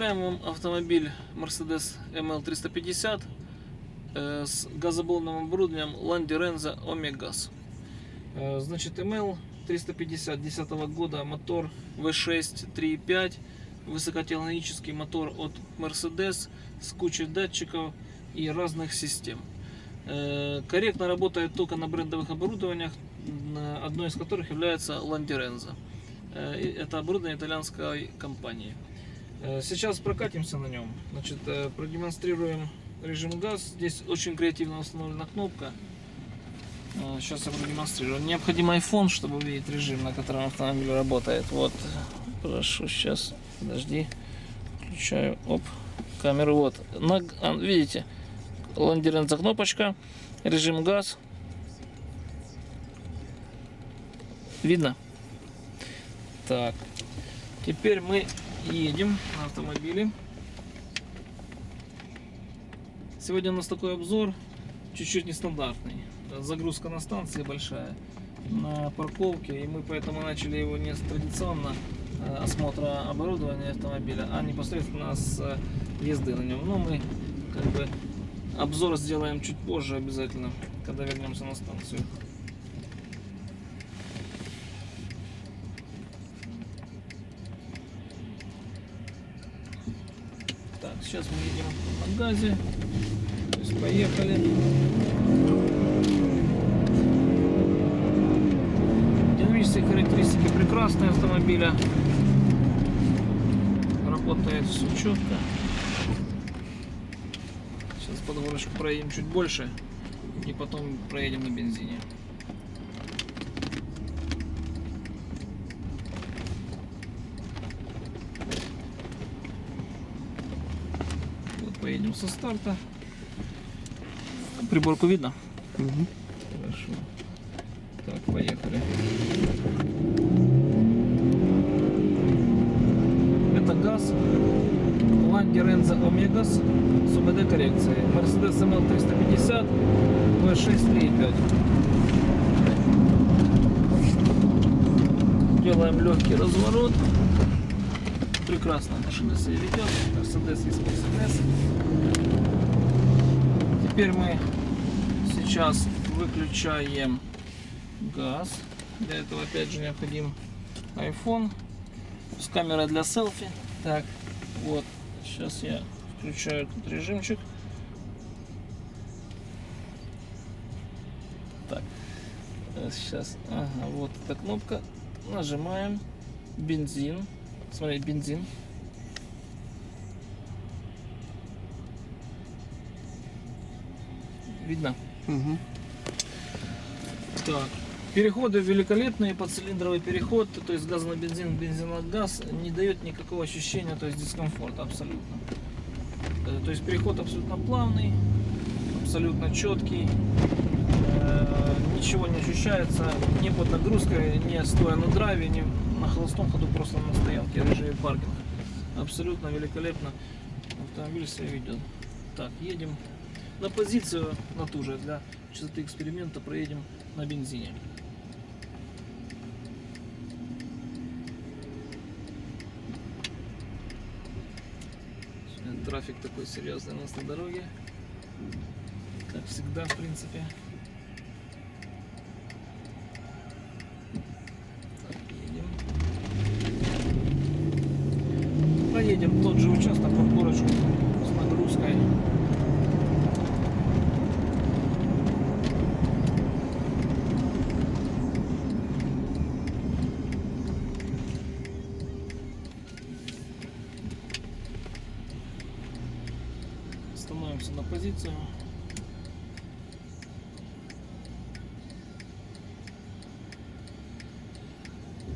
Представляем вам автомобиль Mercedes ML350 э, с газоблонным оборудованием Landi Renza Omegas. Э, Значит, ML 350 10 года, мотор V6 3.5, высокотехнологический мотор от Mercedes с кучей датчиков и разных систем. Э, Корректно работает только на брендовых оборудованиях, одной из которых является Landi Renza. Э, Это оборудование итальянской компании. Э, Сейчас прокатимся на нем. Значит, э, продемонстрируем режим газ. Здесь очень креативно установлена кнопка. Э, Сейчас я продемонстрирую. Необходим iPhone, чтобы увидеть режим, на котором автомобиль работает. Вот, прошу, сейчас, подожди. Включаю, оп, камеру, вот. На, а, видите, ландеренца кнопочка, режим газ. Видно? Так, теперь мы едем на автомобиле. Сегодня у нас такой обзор, чуть-чуть нестандартный. Загрузка на станции большая, на парковке, и мы поэтому начали его не с традиционно э, осмотра оборудования автомобиля, а непосредственно с э, езды на нем. Но мы как бы обзор сделаем чуть позже обязательно, когда вернемся на станцию. Так, сейчас мы едем на газе. То есть поехали. Динамические характеристики прекрасные автомобиля. Работает все четко. Сейчас подворочку проедем чуть больше. И потом проедем на бензине. Вот поедем со старта. Приборку видно? Хорошо. Так, поехали. Это газ Landi Renza Omegas с УБД коррекцией. Mercedes ML 350 V6 3.5. Делаем легкий разворот. Прекрасно машина себя ведет. Mercedes Mercedes. Теперь мы сейчас выключаем газ. Для этого опять же необходим iPhone с камерой для селфи. Так, вот, сейчас я включаю этот режимчик. Так, э, сейчас, ага, вот эта кнопка. Нажимаем бензин. Смотри, бензин. Видно? Так. Переходы великолепные, подцилиндровый переход, то есть газ на бензин, бензин на газ, не дает никакого ощущения, то есть дискомфорта абсолютно. Э, То есть переход абсолютно плавный, абсолютно четкий, э, ничего не ощущается ни под нагрузкой, ни стоя на драйве, ни на холостом ходу, просто на стоянке, режиме паркинга. Абсолютно великолепно автомобиль себя ведет. Так, едем на позицию, на ту же, для чистоты эксперимента проедем на бензине. Трафик такой серьезный у нас на дороге. Как всегда, в принципе. Так, едем. Проедем тот же участок под горочку с нагрузкой. Становимся на позицию.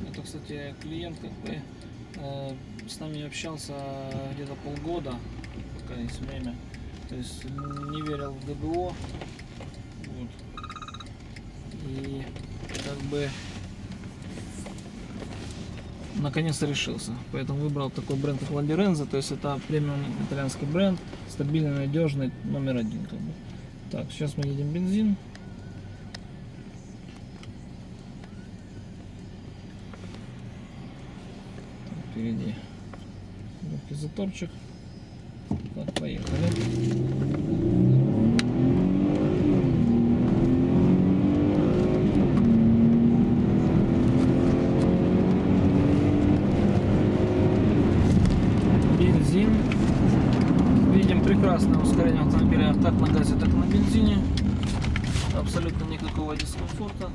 Это, кстати, клиент как бы э, с нами общался где-то полгода, пока есть время. То есть не верил в ГБО. Вот. И как бы наконец-то решился. Поэтому выбрал такой бренд, как Renza. То есть это премиум итальянский бренд, стабильный, надежный, номер один. Как бы. Так, сейчас мы едем бензин. Впереди Легкий заторчик. Так, поехали. Бензин. Видим прекрасное ускорение автомобиля как на газе, так на бензине. Абсолютно никакого дискомфорта,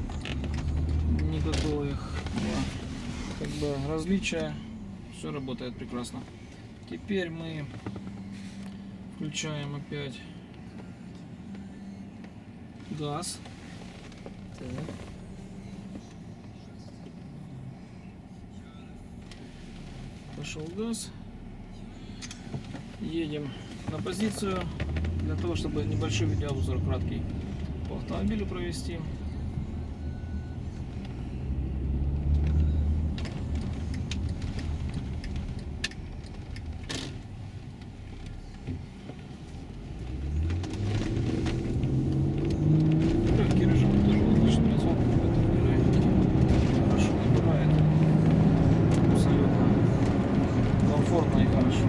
никакого их как бы различия. Все работает прекрасно. Теперь мы включаем опять газ. Так. Пошел газ. Едем на позицию для того, чтобы небольшой видеообзор краткий по автомобилю провести. Легкий режим тоже отличный разгон в этом мире. Хорошо набирает. Абсолютно комфортно и хорошо.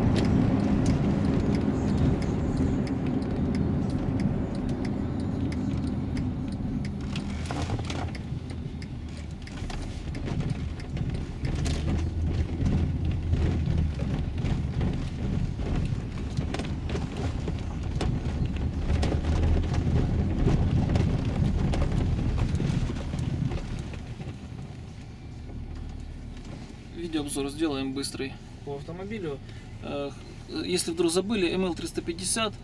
Видеообзор сделаем быстрый по автомобилю. Э, Если вдруг забыли, ML350,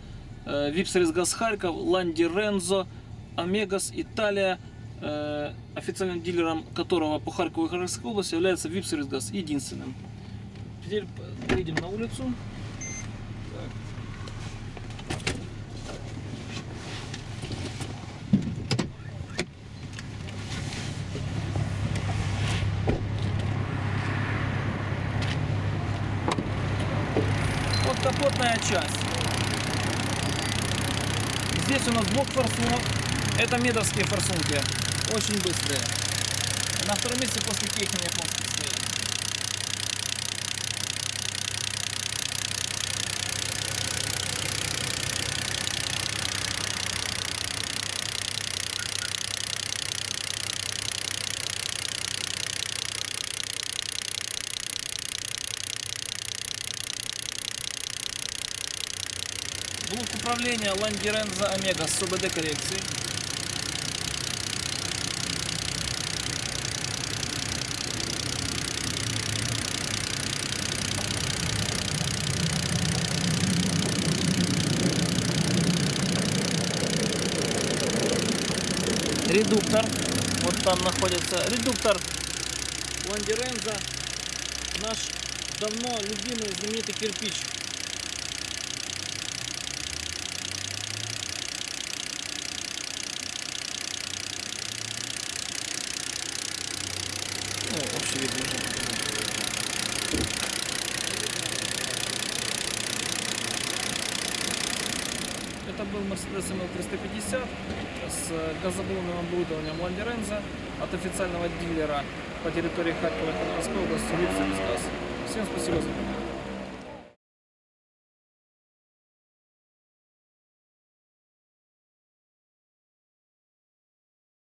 э, Випсерис Газ Харьков, Ланди Рензо, Омегас Италия, э, официальным дилером которого по Харькову и Харьковской области является Випсерис Газ, единственным. Теперь выйдем на улицу. Капотная часть. Здесь у нас блок форсунок. Это медовские форсунки. Очень быстрые. На втором месте после техники Блок управления Ландиренза Омега с СУБД коррекцией. Редуктор. Вот там находится редуктор Ландиренза. Наш давно любимый знаменитый кирпич. 350 с газоблонным оборудованием Ландеренза от официального дилера по территории Харькова и Харьковской области Липсервис Газ. Всем спасибо за внимание.